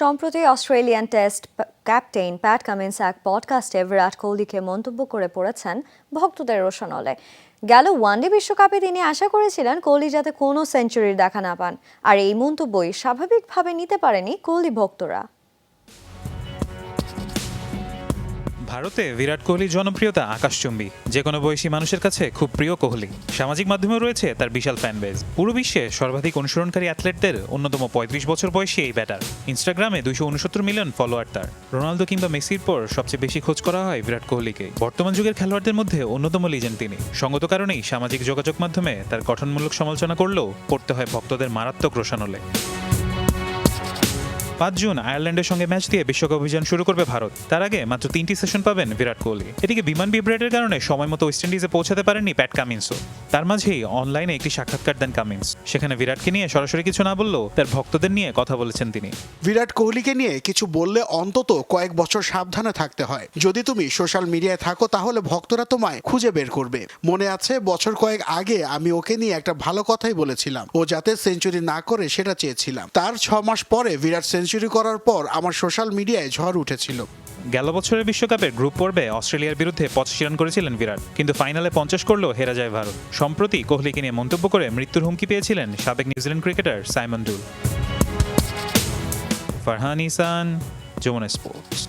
সম্প্রতি Australian test captain Pat Cummins এক পডকাস্টে বিরাট কোহলিকে মন্তব্য করে পড়েছেন ভক্তদের রোশনলে। গেল ওয়ানডে বিশ্বকাপে তিনি আশা করেছিলেন কোহলি যাতে কোনো সেঞ্চুরির দেখা না পান। আর এই মন্তব্যই স্বাভাবিকভাবে নিতে পারেনি কোহলি ভক্তরা। ভারতে বিরাট কোহলির জনপ্রিয়তা আকাশচুম্বী। যে কোনো বয়সী মানুষের কাছে খুব প্রিয় কোহলি। সামাজিক মাধ্যমেও রয়েছে তার বিশাল ফ্যান বেজ পুরো বিশ্বে সর্বাধিক অনুসরণকারী অ্যাথলেটদের অন্যতম পঁয়ত্রিশ বছর বয়সী এই ব্যাটার ইনস্টাগ্রামে দুইশো উনসত্তর মিলিয়ন ফলোয়ার তার। রোনালদো কিংবা মেসির পর সবচেয়ে বেশি খোঁজ করা হয় বিরাট কোহলিকে। বর্তমান যুগের খেলোয়াড়দের মধ্যে অন্যতম লিজেন্ড তিনি। সঙ্গত কারণেই সামাজিক যোগাযোগ মাধ্যমে তার গঠনমূলক সমালোচনা করলেও পড়তে হয় ভক্তদের মারাত্মক রোশানলে পাঁচ জুন আয়ারল্যান্ডের সঙ্গে ম্যাচ দিয়ে বিশ্বকাপ অভিযান শুরু করবে ভারত। তার আগে মাত্র তিনটি সেশন পাবেন বিরাট কোহলি। এদিকে বিমান বিব্রেডের কারণে সময় মতো ওয়েস্ট ইন্ডিজে পৌঁছাতে পারেননি প্যাট কামিন্সও তার মাঝেই অনলাইনে একটি সাক্ষাৎকার দেন কামিন্স। সেখানে বিরাটকে নিয়ে সরাসরি কিছু না বললেও তার ভক্তদের নিয়ে কথা বলেছেন তিনি। বিরাট কোহলিকে নিয়ে কিছু বললে অন্তত কয়েক বছর সাবধানে থাকতে হয়। যদি তুমি সোশ্যাল মিডিয়ায় থাকো, তাহলে ভক্তরা তোমায় খুঁজে বের করবে। মনে আছে, বছর কয়েক আগে আমি ওকে নিয়ে একটা ভালো কথাই বলেছিলাম। ও যাতে সেঞ্চুরি না করে সেটা চেয়েছিলাম। তার ছ মাস পরে বিরাট সেঞ্চুরি করার পর আমার সোশ্যাল মিডিয়ায় ঝড় উঠেছিল। গেল বছরের বিশ্বকাপে গ্রুপ পর্বে অস্ট্রেলিয়ার বিরুদ্ধে পঁচাশি রান করেছিলেন বিরাট, কিন্তু ফাইনালে পঞ্চাশ করলেও হেরা যায় ভারত। সম্প্রতি কোহলিকে নিয়ে মন্তব্য করে মৃত্যুর হুমকি পেয়েছিলেন সাবেক New Zealand cricketer Simon Doull Farhan Ehsan, Jamuna sports.